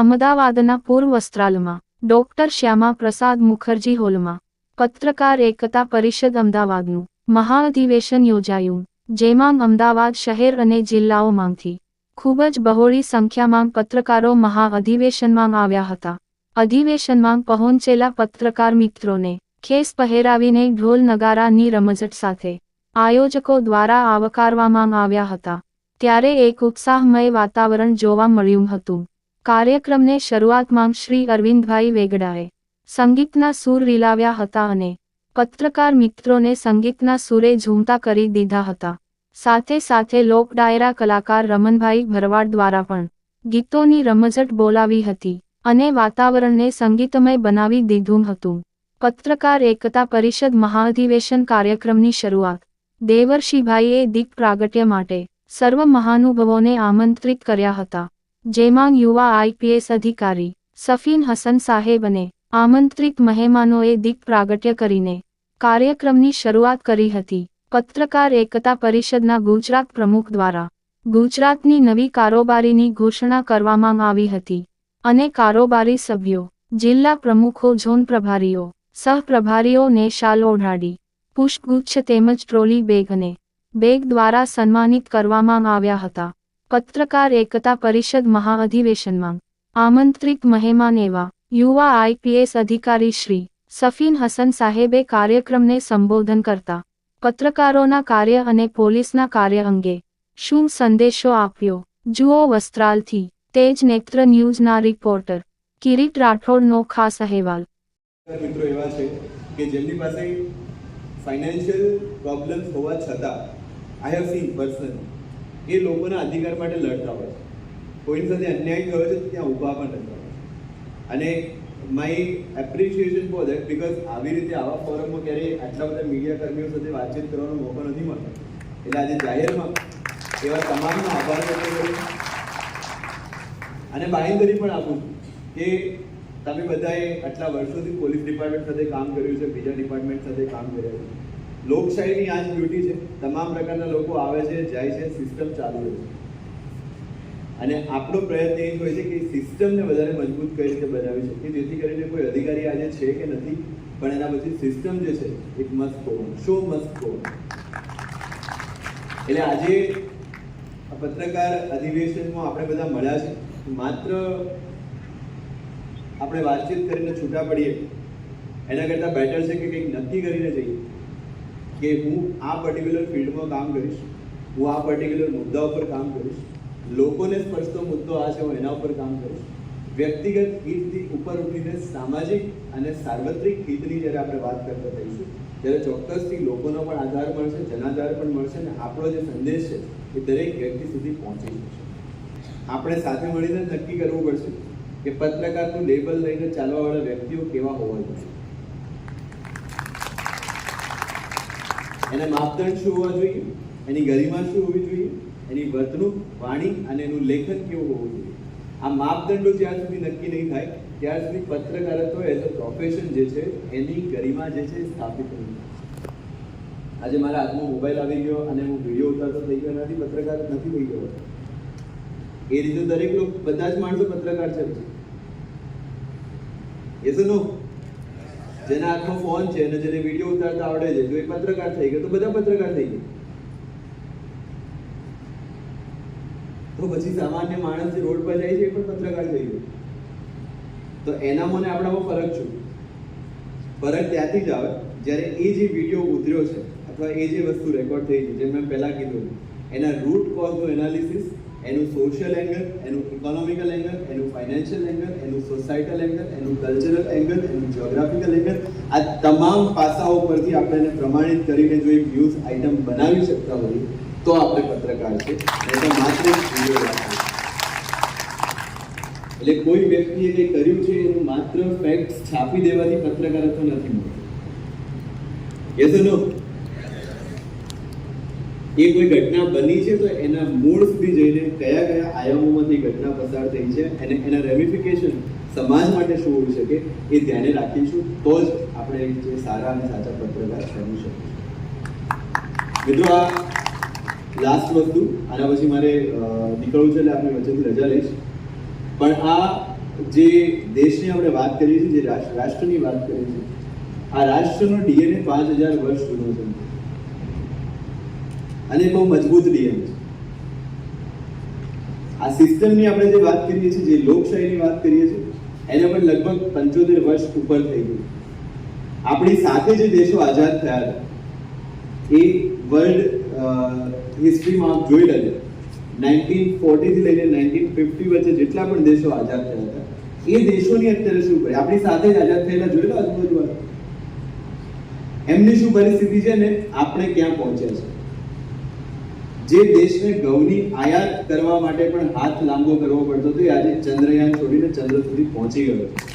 અમદાવાદના પૂર્વ વસ્ત્રાલમાં, ડોક્ટર શ્યામા પ્રસાદ મુખર્જી હોલમાં, પત્રકાર એકતા પરિષદ અમદાવાદનું, મહાઅધિવેશન યોજાયું, જેમાં અમદાવાદ શહેર અને જિલ્લાઓમાંથી ખૂબ જ બહોળી સંખ્યામાં પત્રકારો મહાઅધિવેશનમાં આવ્યા હતા. અધિવેશનમાં પહોંચેલા પત્રકાર મિત્રોને ખેસ પહેરાવીને ઢોલ નગારાની રમઝટ સાથે આયોજકો દ્વારા આવકારવામાં આવ્યા હતા. ત્યારે એક ઉત્સાહમય વાતાવરણ જોવા મળ્યું હતું. કાર્યક્રમને શરૂઆતમાં શ્રી અરવિંદભાઈ વેગડાએ સંગીતના સૂર રીલાવ્યા હતા અને પત્રકાર મિત્રોને સંગીતના સૂરે ઝૂમતા કરી દીધા હતા. સાથે સાથે લોક ડાયરા કલાકાર રમનભાઈ ભરવાડ દ્વારા પણ ગીતોની રમઝટ બોલાવી હતી અને વાતાવરણને સંગીતમય બનાવી દીધું હતું. પત્રકાર એકતા પરિષદ મહાઅધિવેશન કાર્યક્રમની શરૂઆત દેવર્ષિભાઈએ દીપ પ્રાગટ્ય માટે સર્વ મહાનુભવોને આમંત્રિત કર્યા હતા. જેમાં યુવા આઈપીએસ અધિકારી, સફીન હસન સાહેબ અને આમંત્રિત મહેમાનોએ દીપ પ્રાગટ્ય કરીને કાર્યક્રમની શરૂઆત કરી હતી. પત્રકાર એકતા પરિષદના ગુજરાત પ્રમુખ દ્વારા ગુજરાતની નવી કારોબારીની ઘોષણા કરવામાં આવી હતી અને કારોબારી સભ્યો, જિલ્લા પ્રમુખો, ઝોન પ્રભારીઓ સહપ્રભારીઓને શાલ ઓઢાડી, પુષ્પગુચ્છ તેમજ ટ્રોલી બેગ અને બેગ દ્વારા સન્માનિત કરવામાં આવ્યા હતા. પત્રકાર એકતા પરિષદ મહાઅધિવેશનમાં. આમંત્રિત મહેમાન એવા યુવા આઈપીએસ અધિકારી શ્રી સફીન હસન સાહેબે કાર્યક્રમને સંબોધન કરતા, પત્રકારોના કાર્ય અને પોલીસના કાર્ય અંગે શું સંદેશો આપ્યો? જુઓ વસ્ત્રાલથી, તેજ નેત્ર ન્યૂઝના રિપોર્ટર, કિરીટ રાઠોડનો ખાસ અહેવાલ. મિત્રો, એવા છે કે જેમની પાસે ફાઇનાન્શિયલ પ્રોબ્લેમ્સ હોવા છતાં આઈ હેવ સીન પર્સન એ લોકોના અધિકાર માટે લડતા હોય છે. કોઈની સાથે અન્યાય થયો છે ત્યાં ઊભા પણ હોય અને my appreciation for that because આવી રીતે આવા ફોરમમાં ક્યારેય આટલા બધા મીડિયા કર્મીઓ સાથે વાતચીત કરવાનો મોકો નથી મળતો. એટલે આજે જાહેરમાં એવા તમામનો આભાર વ્યક્ત અને બાહેંધરી પણ આપું કે તમે બધાએ આટલા વર્ષોથી પોલીસ ડિપાર્ટમેન્ટ સાથે કામ કર્યું છે, બીજા ડિપાર્ટમેન્ટ સાથે કામ કર્યું છે. લોકશાહીની આજ બ્યુટી છે. તમામ પ્રકારના લોકો આવે છે, જાય છે સિસ્ટમ ચાલુ રહે છે. અને આપણો પ્રયત્ન એ જ હોય છે કે સિસ્ટમને વધારે મજબૂત કઈ રીતે બનાવી શકીએ, જેથી કરીને કોઈ અધિકારી આજે છે કે નથી, પણ એના પછી સિસ્ટમ જે છે it must go show must go એટલે આજે પત્રકાર અધિવેશનમાં આપણે બધા મળ્યા છે. માત્ર આપણે વાતચીત કરીને છૂટા પડીએ, એના કરતાં બેટર છે કે કંઈક નક્કી કરીને જઈએ. કે હું આ પર્ટિક્યુલર ફિલ્ડમાં કામ કરીશ, હું આ પર્ટિક્યુલર મુદ્દા ઉપર કામ કરીશ, લોકોને સ્પર્શતો મુદ્દો આ છે, હું એના ઉપર કામ કરીશ. વ્યક્તિગત હિતથી ઉપર ઉઠીને સામાજિક અને સાર્વત્રિક હિતની જ્યારે આપણે વાત કરતા થઈશું, ત્યારે ચોક્કસથી લોકોનો પણ આધાર મળશે, જનાધાર પણ મળશે અને આપણો જે સંદેશ છે, એ દરેક વ્યક્તિ સુધી પહોંચી શકશે આપણે સાથે મળીને નક્કી કરવું પડશે કે પત્રકારનું લેબલ લઈને ચાલવાવાળા વ્યક્તિઓ કેવા હોવા જોઈએ. એના માપદંડ શું હોવા જોઈએ? એની ગરિમા શું હોવી જોઈએ? એની વર્તણૂક, વાણી અને એનું લેખન કેવું હોવું જોઈએ? આ માપદંડો જ્યાં સુધી નક્કી નહીં થાય, ત્યાં સુધી પત્રકારત્વ એઝ અ પ્રોફેશન જે છે, એની ગરિમા જે છે સ્થાપિત નહીં આજે મારા હાથમાં મોબાઈલ આવી ગયો અને હું વીડિયો ઉતારતો થઈ ગયો નથી પત્રકાર નથી થઈ ગયો. એ રીતે દરેક લોકો, બધા જ માણસો પત્રકાર છે. તો નો. જેના આખો ફોન છે અને જેને વીડિયો ઉતારતા આવડે છે, જો એ પત્રકાર થઈ ગયો તો બધા પત્રકાર થઈ ગયા. તો પછી સામાન્ય માણસ જે રોડ પર જાય છે એ પણ પત્રકાર થઈ ગયો. તો એના મને આપણામાં ફરક છું ફરક ત્યાંથી જ આવે, જ્યારે એ જે વીડિયો ઉતર્યો છે, અથવા એ જે વસ્તુ રેકોર્ડ થઈ છે, જેમ મેં પહેલાં કીધું એના રૂટ કોઝનું એનાલિસિસ એનું સોશિયલ એંગલ એનું ઇકોનોમિકલ એંગલ એનું ફાઇનાન્શિયલ એંગલ એનું સોસાયટલ એંગલ એનું કલ્ચરલ એંગલ એનું જ્યોગ્રાફિકલ એંગલ આ તમામ પાસાઓ પરથી આપણે એને પ્રમાણિત કરીને જો એક ન્યૂઝ આઇટમ બનાવી શકતા હોઈએ, તો આપણે પત્રકાર છે. નહીં માત્ર એટલે કોઈ વ્યક્તિએ કંઈ કર્યું છે, એનું માત્ર ફેક્ટ છાપી દેવાથી પત્રકારત્વ નથી મળતું. યસ નો એ કોઈ ઘટના બની છે તો એના મૂળ સુધી જઈને કયા કયા આયામોમાંથી ઘટના પસાર થઈ છે અને એના રેમિફિકેશન સમાજ માટે શું હોઈ શકે એ ધ્યાને રાખીશું. તો જ આપણે જે સારા અને સાચા પત્રકાર બની શકીશું. મિત્રો, આ લાસ્ટ વસ્તુ, આના પછી મારે નીકળવું છે એટલે આપણી વચ્ચેથી રજા લઈશ. પણ આ જે દેશની આપણે વાત કરીએ છીએ, જે રાષ્ટ્રની વાત કરીએ છીએ, આ રાષ્ટ્રનો ડીએનએ પાંચ હજાર વર્ષ જૂનો છે. અને બહુ મજબૂત નિયમ છે. આ સિસ્ટમની આપણે જે વાત કરીએ છીએ, જે લોકશાહીની વાત કરીએ છીએ, એને પણ લગભગ પંચોતેર વર્ષ ઉપર થઈ ગયું. આપણી સાથે જે દેશો આઝાદ થયા હતા, એ વર્લ્ડ હિસ્ટ્રીમાં જોઈ લેજો. નાઇન્ટીન ફોર્ટીથી લઈને નાઇન્ટીન ફિફ્ટી વચ્ચે જેટલા પણ દેશો આઝાદ થયા હતા, એ દેશોની અત્યારે શું કરી? આપણી સાથે જ આઝાદ થયેલા જોયેલા આજુબાજુ એમની શું પરિસ્થિતિ છે ને? આપણે ક્યાં પહોંચ્યા છે જે દેશને ઘઉંની આયાત કરવા માટે પણ હાથ લાંબો કરવો પડતો હતો એ આજે ચંદ્રયાન છોડીને ચંદ્ર સુધી પહોંચી ગયો છે